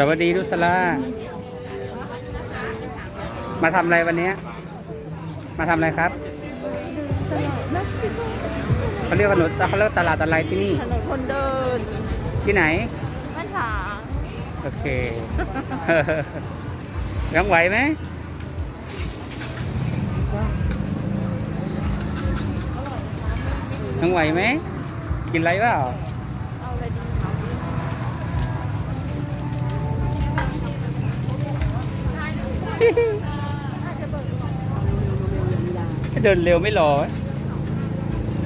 สวัสดีรุสลา มาทำอะไรวันเนี้ยมาทำอะไรครับเขาเรียกว่าถนนเขาเรียกว่าตลาดอะไรที่นี่ ถนนคนเดินที่ไหนบ้านฉางโอเค ยังไหวไหมยังไหวไหม กินอะไรเปล่าเอาอะไรดีคะ ให้ เดินเร็วไม่รอ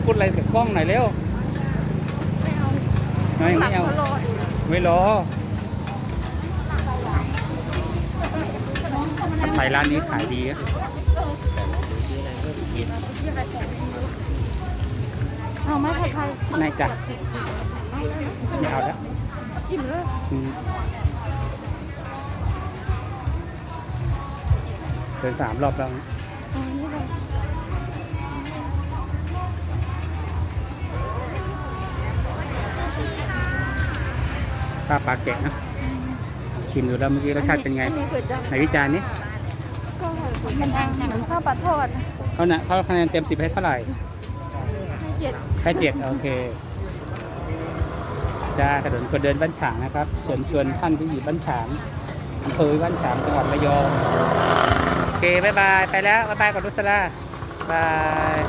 พูดอะไรกับกล้องหน่อยเร็วไม่เอาไม่หลัไม่งเอาเขาลอยไม่รอผัดไทยร้านนี้ขายดีอะเอาไหมผัดไทยนายจ้ะไม่เอาแล้วอิ่มเลย เดินสามรอบแล้วนะเอานี่เลยข้าวปลาแกะนะชิมดูแล้วเมื่อกี้รสชาติเป็นไงอันนี้เกิดจากไหนวิจารณ์นี้ก็มันดังเหมือนข้าวปลาทอดนะเขาเนี่ยเขาคะแนนเต็มสิบให้เท่าไหร่ให้เจ็ดให้เจ็ดโอเคจ้าถนนคนเดินบ้านฉางนะครับเชิญชวนท่านที่อยู่บ้านฉางอำเภอบ้านฉางจังหวัดระยองโอ เคบายบาย ไปแล้วบายบายก่อนรุสลาบาย